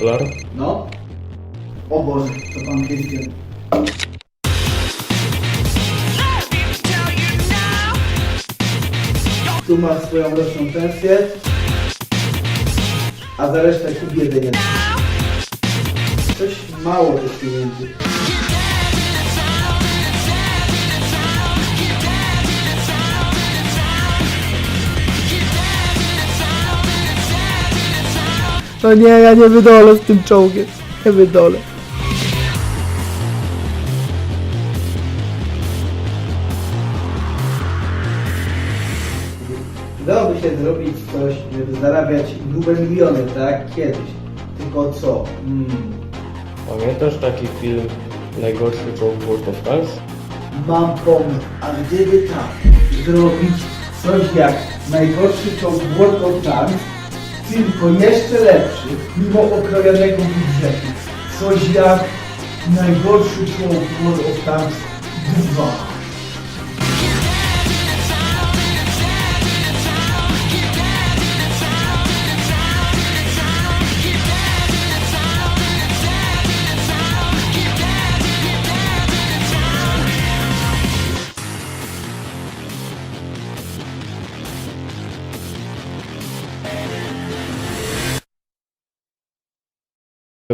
Dolar? No. O Boże, to pan Krystian. Tu masz swoją roczną pensję, a za resztę kup jedzenie. Coś mało tych pieniędzy. No nie, ja nie wydolę z tym czołgiem. Nie wydolę. Dałoby się zrobić coś, żeby zarabiać grube miliony, tak? Kiedyś. Tylko co? Hmm. Pamiętasz taki film Najgorszy czołg World of Tanks? Mam pomysł, a gdyby tak zrobić coś jak najgorszy czołg World of Tanks, tylko jeszcze lepszy, mimo okrojonego budżetu. Coś jak najgorszy czołg World of Tanks 2.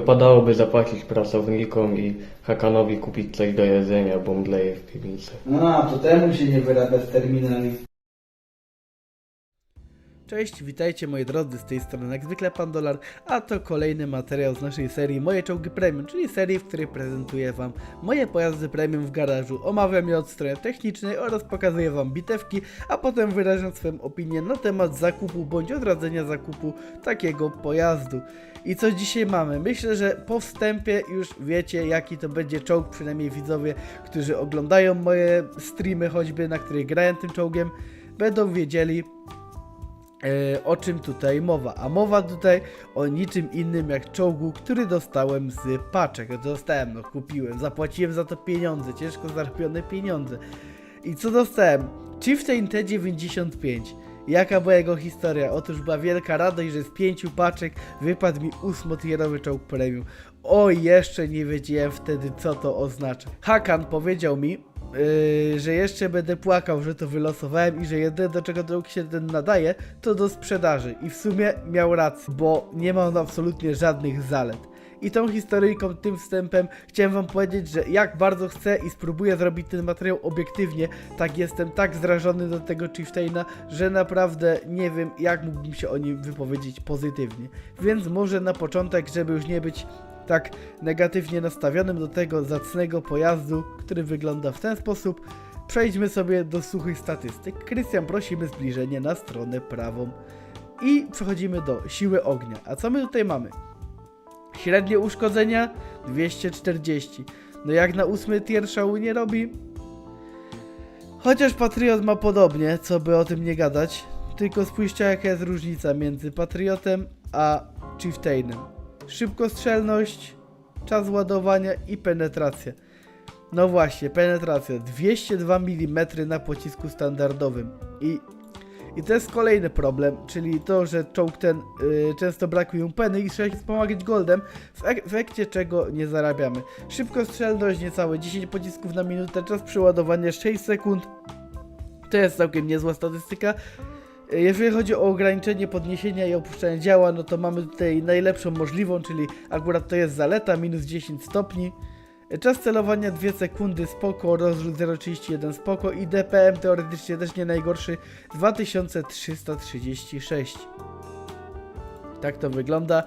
Wypadałoby zapłacić pracownikom i Hakanowi kupić coś do jedzenia, bo mdleje w piwnicy. No, to temu się nie wyrabia z terminali. Cześć, witajcie moi drodzy, z tej strony jak zwykle Pan Dolar, a to kolejny materiał z naszej serii Moje Czołgi Premium, czyli serii, w której prezentuję Wam moje pojazdy premium w garażu, omawiam je od strony technicznej oraz pokazuję Wam bitewki, a potem wyrażam swoją opinię na temat zakupu bądź odradzenia zakupu takiego pojazdu. I co dzisiaj mamy? Myślę, że po wstępie już wiecie jaki to będzie czołg, przynajmniej widzowie, którzy oglądają moje streamy choćby, na których grałem tym czołgiem, będą wiedzieli, o czym tutaj mowa. A mowa tutaj o niczym innym jak czołgu, który dostałem z paczek. Dostałem, no kupiłem, zapłaciłem za to pieniądze, ciężko zarobione pieniądze. I co dostałem? Chieftain T95. Jaka była jego historia? Otóż była wielka radość, że z pięciu paczek wypadł mi ósmotierowy czołg premium. O, jeszcze nie wiedziałem wtedy, co to oznacza. Hakan powiedział mi, Yy, że jeszcze będę płakał, że to wylosowałem i że jedyne do czego drog się ten nadaje, to do sprzedaży. I w sumie miał rację, bo nie ma on absolutnie żadnych zalet. I tą historyjką, tym wstępem chciałem wam powiedzieć, że jak bardzo chcę i spróbuję zrobić ten materiał obiektywnie, tak jestem tak zrażony do tego Chieftaina, że naprawdę nie wiem jak mógłbym się o nim wypowiedzieć pozytywnie. Więc może na początek, żeby już nie być tak negatywnie nastawionym do tego zacnego pojazdu, który wygląda w ten sposób, przejdźmy sobie do suchych statystyk. Krystian, prosimy zbliżenie na stronę prawą. I przechodzimy do siły ognia. A co my tutaj mamy? Średnie uszkodzenia 240. No jak na ósmy tier szału nie robi. Chociaż Patriot ma podobnie, co by o tym nie gadać. Tylko spójrzcie jaka jest różnica między Patriotem a Chieftainem. Szybkostrzelność, czas ładowania i penetracja. No właśnie, penetracja 202 mm na pocisku standardowym. I, I to jest kolejny problem, czyli to, że czołg ten y, często brakują peny i trzeba się wspomagać goldem, w ek- efekcie czego nie zarabiamy. Szybkostrzelność niecałe 10 pocisków na minutę, czas przeładowania 6 sekund. To jest całkiem niezła statystyka. Jeżeli chodzi o ograniczenie podniesienia i opuszczania działa, no to mamy tutaj najlepszą możliwą, czyli akurat to jest zaleta, minus 10 stopni. Czas celowania 2 sekundy, spoko, rozrzut 0,31 spoko i DPM teoretycznie też nie najgorszy, 2336. Tak to wygląda.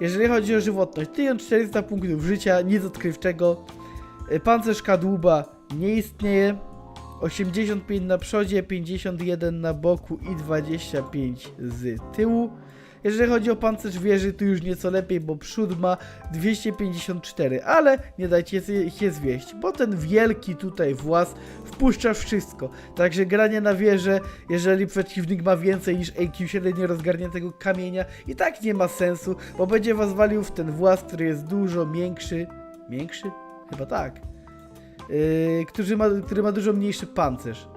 Jeżeli chodzi o żywotność, 1400 punktów życia, nic odkrywczego. Pancerz kadłuba nie istnieje. 85 na przodzie, 51 na boku i 25 z tyłu. Jeżeli chodzi o pancerz wieży, to już nieco lepiej, bo przód ma 254, ale nie dajcie się zwieść, bo ten wielki tutaj włas wpuszcza wszystko. Także granie na wieżę, jeżeli przeciwnik ma więcej niż AQ średnio rozgarniętego kamienia, i tak nie ma sensu, bo będzie was walił w ten włas, który jest dużo większy. Większy? Chyba tak yy, który, ma, który ma dużo mniejszy pancerz.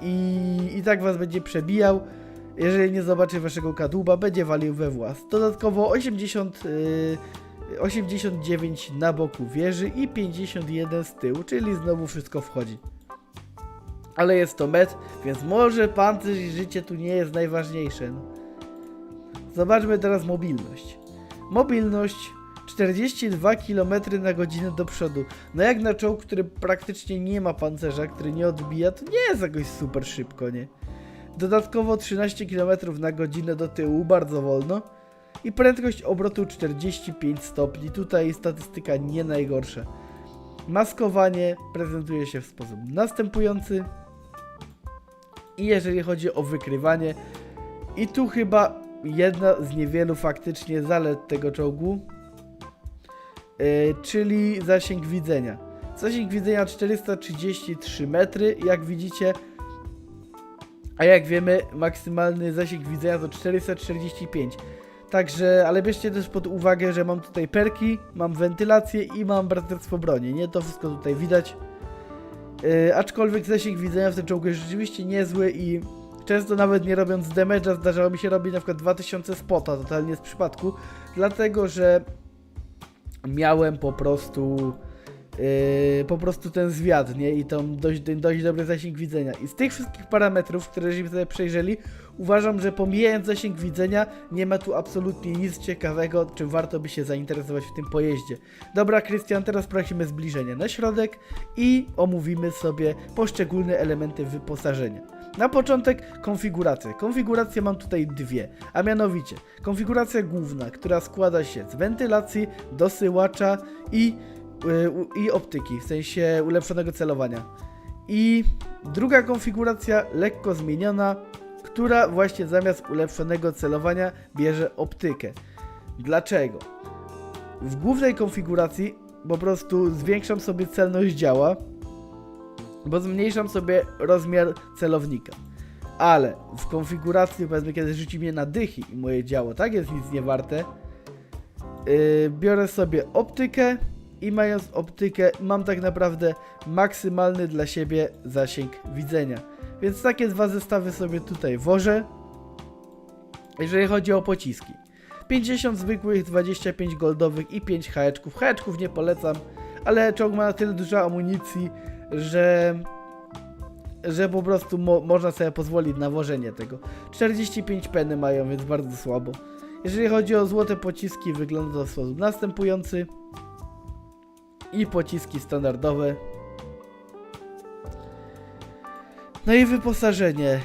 I, I tak was będzie przebijał. Jeżeli nie zobaczy waszego kadłuba, będzie walił we włas. Dodatkowo 80, yy, 89 na boku wieży i 51 z tyłu, czyli znowu wszystko wchodzi. Ale jest to met, więc może pancerz i życie tu nie jest najważniejsze. No. Zobaczmy teraz mobilność. Mobilność 42 km na godzinę do przodu. No jak na czołg, który praktycznie nie ma pancerza, który nie odbija, to nie jest jakoś super szybko, nie? Dodatkowo 13 km na godzinę do tyłu, bardzo wolno. I prędkość obrotu 45 stopni. Tutaj statystyka nie najgorsza. Maskowanie prezentuje się w sposób następujący. I jeżeli chodzi o wykrywanie, i tu chyba jedna z niewielu faktycznie zalet tego czołgu, czyli zasięg widzenia. Zasięg widzenia 433 metry, jak widzicie, a jak wiemy, maksymalny zasięg widzenia to 445. Także, ale bierzcie też pod uwagę, że mam tutaj perki, mam wentylację i mam braterstwo broni. Nie to wszystko tutaj widać. Yy, aczkolwiek zasięg widzenia w tym czołgu jest rzeczywiście niezły i często nawet nie robiąc damage'a zdarzało mi się robić na przykład 2000 spota, totalnie z przypadku, dlatego że miałem po prostu yy, po prostu ten zwiat, nie? I tą dość, dość dobry zasięg widzenia. I z tych wszystkich parametrów, które żeśmy sobie przejrzeli, uważam, że pomijając zasięg widzenia, nie ma tu absolutnie nic ciekawego, czym warto by się zainteresować w tym pojeździe. Dobra, Krystian, teraz prosimy zbliżenie na środek i omówimy sobie poszczególne elementy wyposażenia. Na początek konfigurację. Konfigurację mam tutaj dwie, a mianowicie konfiguracja główna, która składa się z wentylacji, dosyłacza i, y, u- i optyki, w sensie ulepszonego celowania. I druga konfiguracja lekko zmieniona, która właśnie zamiast ulepszonego celowania bierze optykę. Dlaczego? W głównej konfiguracji po prostu zwiększam sobie celność działa, bo zmniejszam sobie rozmiar celownika. Ale w konfiguracji, powiedzmy, kiedy rzuci mnie na dychy i moje działo tak jest nic nie warte, yy, biorę sobie optykę i mając optykę mam tak naprawdę maksymalny dla siebie zasięg widzenia. Więc takie dwa zestawy sobie tutaj wożę. Jeżeli chodzi o pociski. 50 zwykłych, 25 goldowych i 5 haeczków. Haeczków nie polecam, ale czołg ma na tyle dużo amunicji, że że po prostu mo można sobie pozwolić na wożenie tego. 45 peny mają, więc bardzo słabo. Jeżeli chodzi o złote pociski, wygląda to w sposób następujący. I pociski standardowe. No i wyposażenie.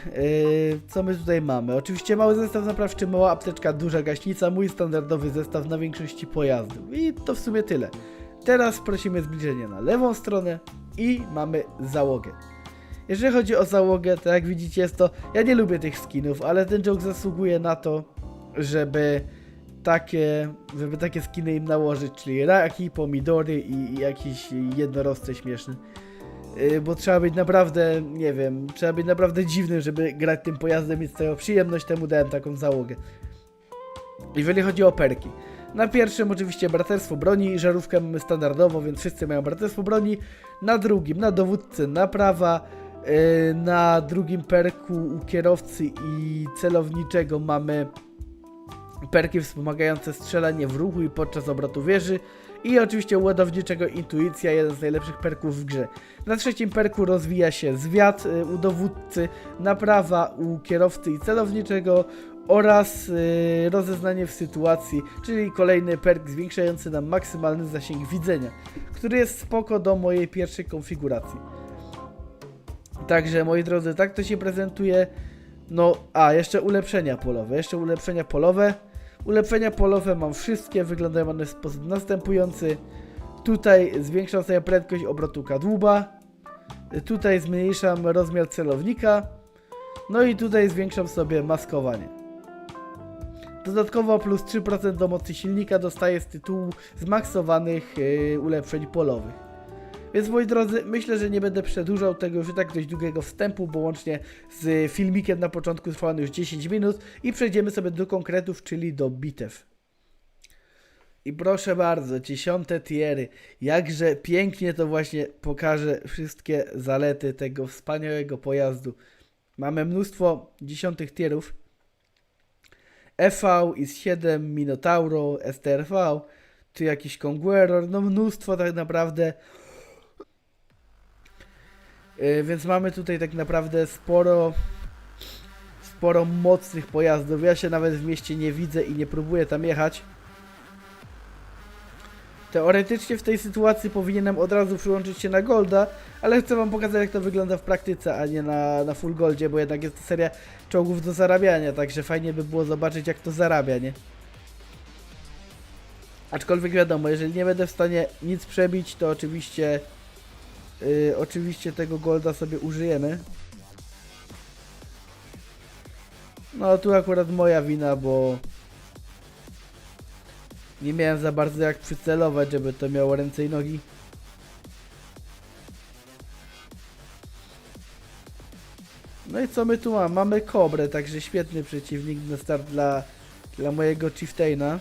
Yy, co my tutaj mamy? Oczywiście mały zestaw naprawczy, mała apteczka, duża gaśnica, mój standardowy zestaw na większości pojazdów. I to w sumie tyle. Teraz prosimy zbliżenie na lewą stronę i mamy załogę. Jeżeli chodzi o załogę, to jak widzicie jest to... Ja nie lubię tych skinów, ale ten joke zasługuje na to, żeby takie, żeby takie skiny im nałożyć, czyli raki, pomidory i, i jakiś jednorożce śmieszny. Yy, bo trzeba być naprawdę, nie wiem, trzeba być naprawdę dziwnym, żeby grać tym pojazdem i z tego przyjemność temu dałem taką załogę. Jeżeli chodzi o perki. Na pierwszym oczywiście braterstwo broni żarówkę mamy standardowo, więc wszyscy mają braterstwo broni. Na drugim, na dowódcy naprawa. Yy, na drugim perku u kierowcy i celowniczego mamy perki wspomagające strzelanie w ruchu i podczas obrotu wieży. I oczywiście ładowniczego intuicja, jeden z najlepszych perków w grze. Na trzecim perku rozwija się zwiat y, u dowódcy, naprawa u kierowcy i celowniczego oraz y, rozeznanie w sytuacji, czyli kolejny perk zwiększający nam maksymalny zasięg widzenia, który jest spoko do mojej pierwszej konfiguracji. Także moi drodzy, tak to się prezentuje. No, a jeszcze ulepszenia polowe. Jeszcze ulepszenia polowe. Ulepszenia polowe mam wszystkie, wyglądają one w sposób następujący. Tutaj zwiększam sobie prędkość obrotu kadłuba. Tutaj zmniejszam rozmiar celownika. No i tutaj zwiększam sobie maskowanie. Dodatkowo plus 3% do mocy silnika dostaję z tytułu zmaksowanych yy, ulepszeń polowych. Więc moi drodzy, myślę, że nie będę przedłużał tego już tak dość długiego wstępu, bo łącznie z filmikiem na początku trwa on już 10 minut i przejdziemy sobie do konkretów, czyli do bitew. I proszę bardzo, dziesiąte tiery. Jakże pięknie to właśnie pokaże wszystkie zalety tego wspaniałego pojazdu. Mamy mnóstwo dziesiątych tierów EV, IS-7, Minotauro, STRV, tu jakiś Conqueror, no mnóstwo tak naprawdę. Yy, Więc mamy tutaj tak naprawdę sporo sporo mocnych pojazdów. Ja się nawet w mieście nie widzę i nie próbuję tam jechać. Teoretycznie w tej sytuacji powinienem od razu przyłączyć się na Golda, ale chcę wam pokazać jak to wygląda w praktyce, a nie na, na Full Goldzie, bo jednak jest to seria czołgów do zarabiania, także fajnie by było zobaczyć jak to zarabia, nie? Aczkolwiek wiadomo, jeżeli nie będę w stanie nic przebić, to oczywiście yy, oczywiście tego Golda sobie użyjemy. No tu akurat moja wina, bo nie miałem za bardzo jak przycelować, żeby to miało ręce i nogi. No i co my tu mamy? Mamy Kobrę, także świetny przeciwnik na start dla, dla mojego Chieftaina.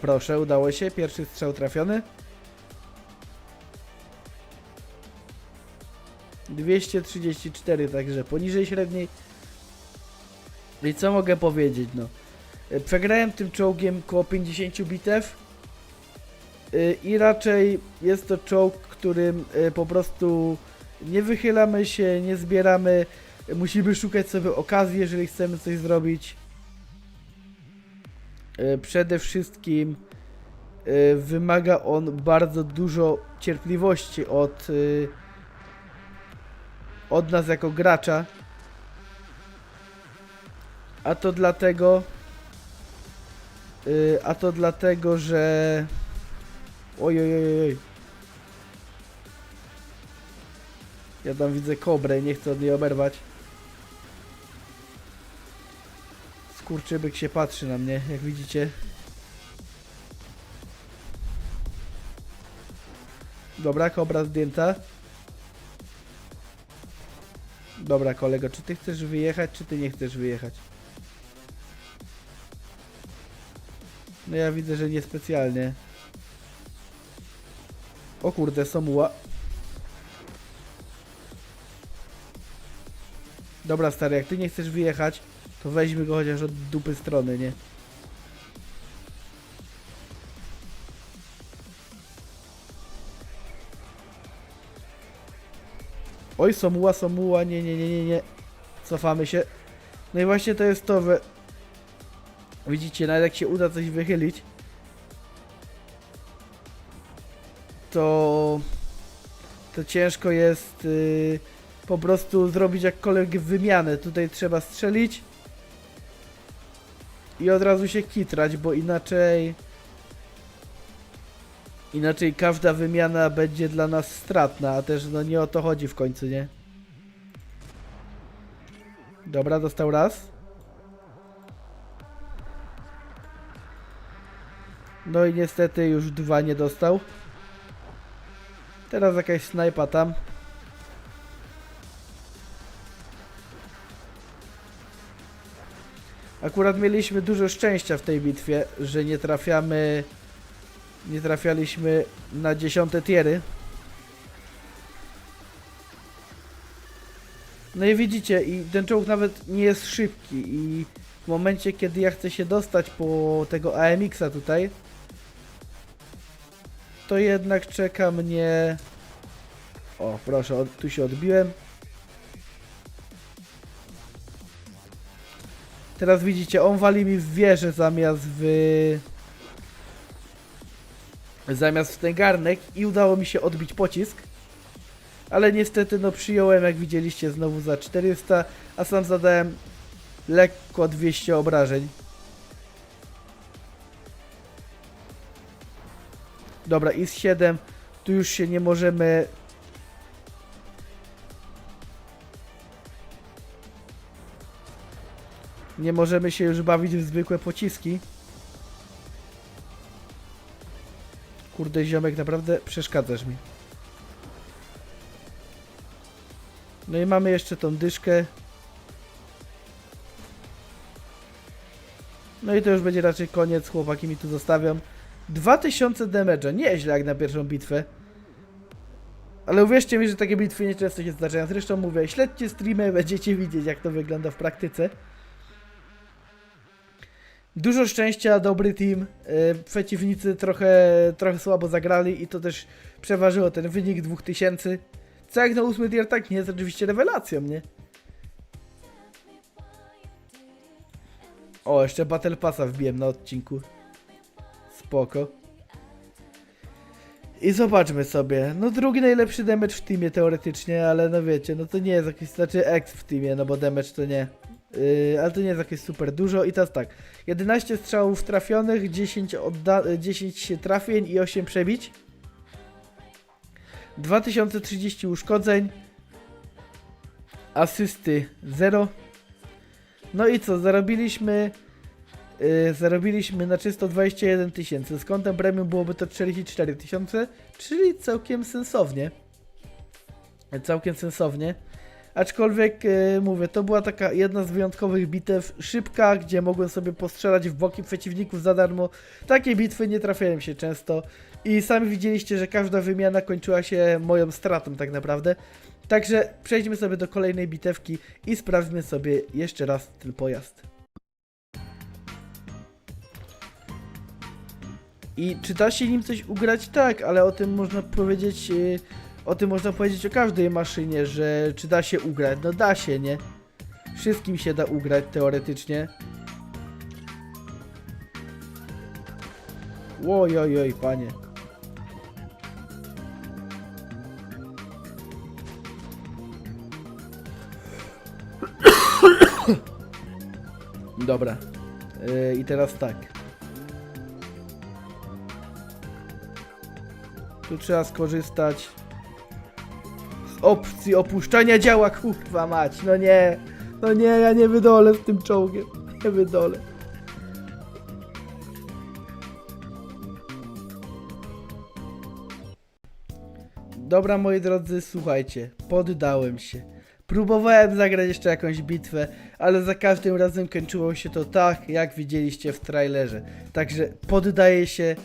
Proszę, udało się. Pierwszy strzał trafiony. 234, także poniżej średniej. I co mogę powiedzieć, no. E, Przegrałem tym czołgiem koło 50 bitew. Y, I raczej jest to czołg, którym y, po prostu nie wychylamy się, nie zbieramy. Musimy szukać sobie okazji, jeżeli chcemy coś zrobić. E, Przede wszystkim e, wymaga on bardzo dużo cierpliwości od, e, od nas jako gracza. A to dlatego, a to dlatego, że oj, oj, oj. Ja tam widzę kobrę, nie chcę od niej oberwać. Skurczybyk się patrzy na mnie, jak widzicie. Dobra, kobra zdjęta. Dobra, kolego, czy ty chcesz wyjechać, czy ty nie chcesz wyjechać? No ja widzę, że niespecjalnie. O kurde, Somuła. Dobra, stary, jak ty nie chcesz wyjechać, to weźmy go chociaż od dupy strony, nie? Oj, Somuła, Somuła, nie, nie, nie, nie, nie. Cofamy się. No i właśnie to jest to, że... Widzicie, nawet jak się uda coś wychylić, to... To ciężko jest yy, po prostu zrobić jakkolwiek wymianę. Tutaj trzeba strzelić i od razu się kitrać, bo inaczej inaczej każda wymiana będzie dla nas stratna, a też no nie o to chodzi w końcu, nie? Dobra, dostał raz. No i niestety już dwa nie dostał. Teraz jakaś snajpa tam. Akurat mieliśmy dużo szczęścia w tej bitwie, że nie trafiamy. Nie trafialiśmy na dziesiąte tiery. No i widzicie, i ten czołg nawet nie jest szybki i w momencie kiedy ja chcę się dostać po tego AMX-a tutaj, to jednak czeka mnie... O, proszę, tu się odbiłem. Teraz widzicie, on wali mi w wieżę zamiast w... Zamiast w ten garnek i udało mi się odbić pocisk. Ale niestety no przyjąłem, jak widzieliście, znowu za 400, a sam zadałem lekko 200 obrażeń. Dobra, IS-7, tu już się nie możemy Nie możemy się już bawić w zwykłe pociski. Kurde ziomek, naprawdę przeszkadzasz mi. No i mamy jeszcze tą dyszkę. No i to już będzie raczej koniec, chłopaki mi tu zostawiam. 2000 damage'a, nieźle jak na pierwszą bitwę. Ale uwierzcie mi, że takie bitwy nieczęsto się zdarzają. Zresztą mówię, śledźcie streamy, będziecie widzieć jak to wygląda w praktyce. Dużo szczęścia, dobry team. Yy, przeciwnicy trochę, trochę słabo zagrali i to też przeważyło ten wynik 2000. Co jak na 8 tier tak nie jest oczywiście rewelacją, nie? O, jeszcze Battle Passa wbiłem na odcinku. Spoko. I zobaczmy sobie. No drugi najlepszy damage w teamie teoretycznie, ale no wiecie, no to nie jest jakiś, znaczy X w teamie, no bo damage to nie. Yy, ale to nie jest jakieś super dużo i teraz tak. 11 strzałów trafionych, 10, odda- y, 10 trafień i 8 przebić. 2030 uszkodzeń. Asysty 0. No i co, zarobiliśmy yy, zarobiliśmy na czysto 21 tysięcy. Z kątem premium byłoby to 44 tysiące, czyli całkiem sensownie. Całkiem sensownie. Aczkolwiek yy, mówię, to była taka jedna z wyjątkowych bitew szybka, gdzie mogłem sobie postrzelać w boki przeciwników za darmo. Takie bitwy nie trafiają się często i sami widzieliście, że każda wymiana kończyła się moją stratą tak naprawdę. Także przejdźmy sobie do kolejnej bitewki i sprawdźmy sobie jeszcze raz ten pojazd. I czy da się nim coś ugrać? Tak, ale o tym można powiedzieć, yy, o tym można powiedzieć o każdej maszynie, że czy da się ugrać? No da się, nie? Wszystkim się da ugrać teoretycznie. Oj, oj, oj, panie. Dobra. Yy, I teraz tak. Tu trzeba skorzystać opcji opuszczania działa, kurwa mać. No nie. No nie, ja nie wydolę z tym czołgiem. Nie wydolę. Dobra, moi drodzy, słuchajcie, poddałem się. Próbowałem zagrać jeszcze jakąś bitwę, ale za każdym razem kończyło się to tak, jak widzieliście w trailerze. Także poddaję się,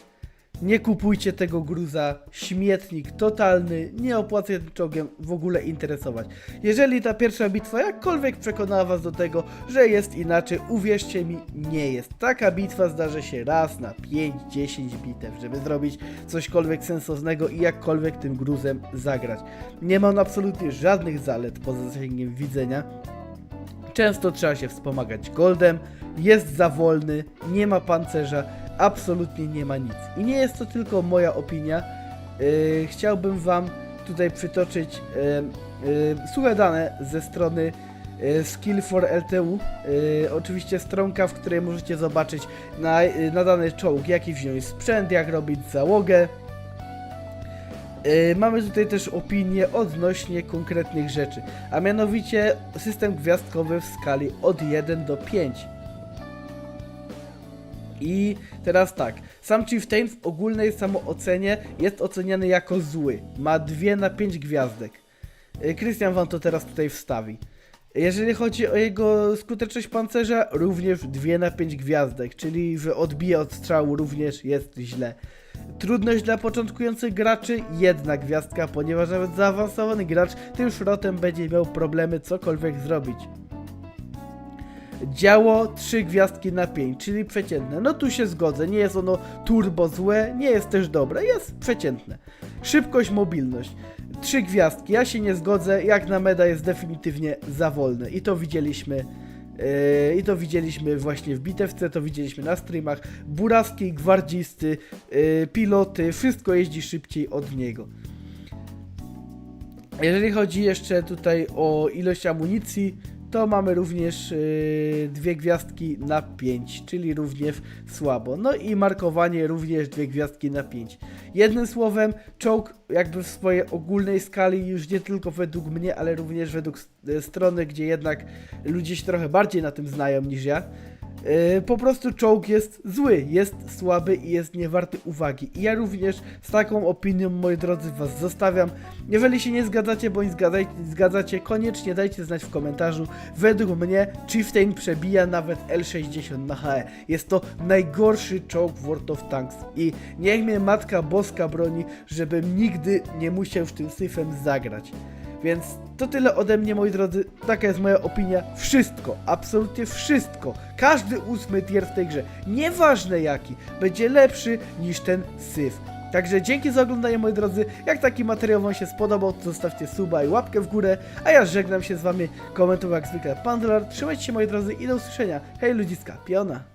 nie kupujcie tego gruza, śmietnik totalny, nie opłaca się tym w ogóle interesować. Jeżeli ta pierwsza bitwa jakkolwiek przekonała was do tego, że jest inaczej, uwierzcie mi, nie jest. Taka bitwa zdarzy się raz na 5-10 bitew, żeby zrobić cośkolwiek sensownego i jakkolwiek tym gruzem zagrać. Nie ma on absolutnie żadnych zalet poza zasięgiem widzenia. Często trzeba się wspomagać goldem, jest za wolny, nie ma pancerza, absolutnie nie ma nic. I nie jest to tylko moja opinia. Yy, chciałbym Wam tutaj przytoczyć yy, yy, suche dane ze strony yy, Skill for LTU. Yy, oczywiście stronka, w której możecie zobaczyć na, yy, na dany czołg, jaki wziąć sprzęt, jak robić załogę. Yy, mamy tutaj też opinie odnośnie konkretnych rzeczy, a mianowicie system gwiazdkowy w skali od 1 do 5. I teraz tak, sam Chieftain w ogólnej samoocenie jest oceniany jako zły. Ma 2 na 5 gwiazdek. Y, Krystian wam to teraz tutaj wstawi. Jeżeli chodzi o jego skuteczność pancerza, również 2 na 5 gwiazdek, czyli w odbije od strzału również jest źle. Trudność dla początkujących graczy jedna gwiazdka, ponieważ nawet zaawansowany gracz tym szrotem będzie miał problemy cokolwiek zrobić. Działo 3 gwiazdki na 5, czyli przeciętne. No tu się zgodzę, nie jest ono turbo złe, nie jest też dobre, jest przeciętne. Szybkość, mobilność. 3 gwiazdki, ja się nie zgodzę, jak na meda jest definitywnie za wolne i to widzieliśmy yy, i to widzieliśmy właśnie w bitewce, to widzieliśmy na streamach. Buraski, gwardzisty, yy, piloty, wszystko jeździ szybciej od niego. Jeżeli chodzi jeszcze tutaj o ilość amunicji, to mamy również yy, dwie gwiazdki na 5, czyli również słabo. No i markowanie również dwie gwiazdki na 5. Jednym słowem, czołg jakby w swojej ogólnej skali, już nie tylko według mnie, ale również według e, strony, gdzie jednak ludzie się trochę bardziej na tym znają niż ja, Yy, po prostu czołg jest zły, jest słaby i jest niewarty uwagi. I ja również z taką opinią, moi drodzy, was zostawiam. Jeżeli się nie zgadzacie, bądź zgadaj, zgadzacie, koniecznie dajcie znać w komentarzu. Według mnie Chieftain przebija nawet L60 na HE. Jest to najgorszy czołg w World of Tanks. I niech mnie Matka Boska broni, żebym nigdy nie musiał już tym syfem zagrać. Więc to tyle ode mnie, moi drodzy. Taka jest moja opinia. Wszystko, absolutnie wszystko. Każdy ósmy tier w tej grze, nieważne jaki, będzie lepszy niż ten syf. Także dzięki za oglądanie, moi drodzy. Jak taki materiał Wam się spodobał, to zostawcie suba i łapkę w górę. A ja żegnam się z Wami. Komentuję jak zwykle Pandolar. Trzymajcie się, moi drodzy, i do usłyszenia. Hej, ludziska, piona.